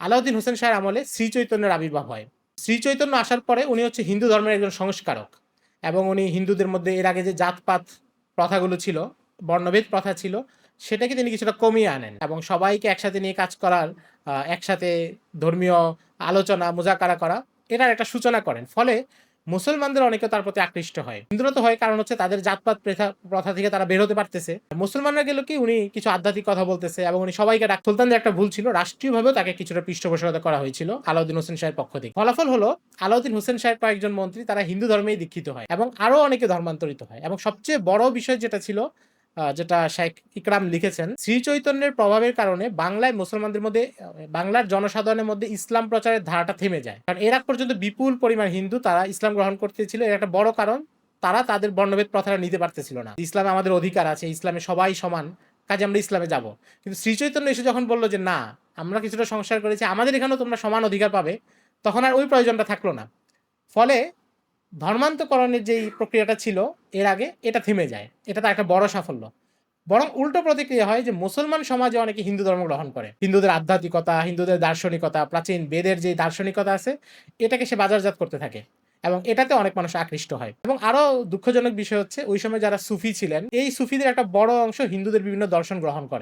আলাউদ্দিন হোসেন শাহের আমলে শ্রী চৈতন্যের আবির্ভাব হয়। শ্রী চৈতন্য আসার পরে উনি হচ্ছে হিন্দু ধর্মের একজন সংস্কারক এবং উনি হিন্দুদের মধ্যে এর আগে যে জাতপাত প্রথাগুলো ছিল, বর্ণভেদ প্রথা ছিল, সেটাকে তিনি কিছুটা কমিয়ে আনেন এবং সবাইকে একসাথে নিয়ে কাজ করার একসাথে ধর্মীয় আলোচনা, মোজাকারা করা, এটার একটা সূচনা করেন। ফলে মুসলমানদের অনেকে তার প্রতি আকৃষ্ট হয়। হিন্দুরা তো হয় কারণ হচ্ছে তাদের জাতপাত প্রথা প্রথা থেকে তারা বের হতে পারতেছে। মুসলমানরা গেল কি, উনি কিছু আধ্যাত্মিক কথা বলতেছে এবং উনি সবাইকে ডাক, সুলতানদের একটা ভুল ছিল, রাষ্ট্রীয়ভাবেও তাকে কিছুটা পৃষ্ঠপোষকতা করা হয়েছিল আলাউদ্দিন হোসেন শাহের পক্ষ থেকে। ফলাফল হলো, আলাউদ্দিন হোসেন শাহের কয়েকজন মন্ত্রী তারা হিন্দু ধর্মেই দীক্ষিত হয় এবং আরও অনেকে ধর্মান্তরিত হয় এবং সবচেয়ে বড় বিষয় যেটা ছিল যেটা শেখ ইকরাম লিখেছেন, শ্রী চৈতন্যের প্রভাবের কারণে বাংলায় মুসলমানদের মধ্যে বাংলার জনসাধারণের মধ্যে ইসলাম প্রচারের ধারাটা থেমে যায়। কারণ এর আগ পর্যন্ত বিপুল পরিমাণ হিন্দু তারা ইসলাম গ্রহণ করতেছিল। এর একটা বড় কারণ, তারা তাদের বর্ণভেদ প্রথাটা নিতে পারতেছিল না। ইসলামে আমাদের অধিকার আছে, ইসলামে সবাই সমান, কাজে আমরা ইসলামে যাব। কিন্তু শ্রী চৈতন্য এসে যখন বলল যে, না, আমরা কিছুটা সংস্কার করেছি, আমাদের এখানেও তোমরা সমান অধিকার পাবে, তখন আর ওই প্রয়োজনটা থাকল না। ফলে ধর্মান্তকরণের যেই প্রক্রিয়াটা ছিল, এর আগে এটা থেমে যায়। এটা তার একটা বড় সাফল্য। বরং উল্টো প্রতিক্রিয়া হয় যে মুসলমান সমাজে অনেকে হিন্দু ধর্ম গ্রহণ করে। হিন্দুদের আধ্যাত্মিকতা, হিন্দুদের দার্শনিকতা, প্রাচীন বেদের যে দার্শনিকতা আছে, এটাকে সে বাজারজাত করতে থাকে এবং এটাতে অনেক মানুষ আকৃষ্ট হয়। এবং আরও দুঃখজনক বিষয় হচ্ছে, ওই সময় যারা সুফি ছিলেন, এই সুফিদের একটা বড় অংশ হিন্দুদের বিভিন্ন দর্শন গ্রহণ করে।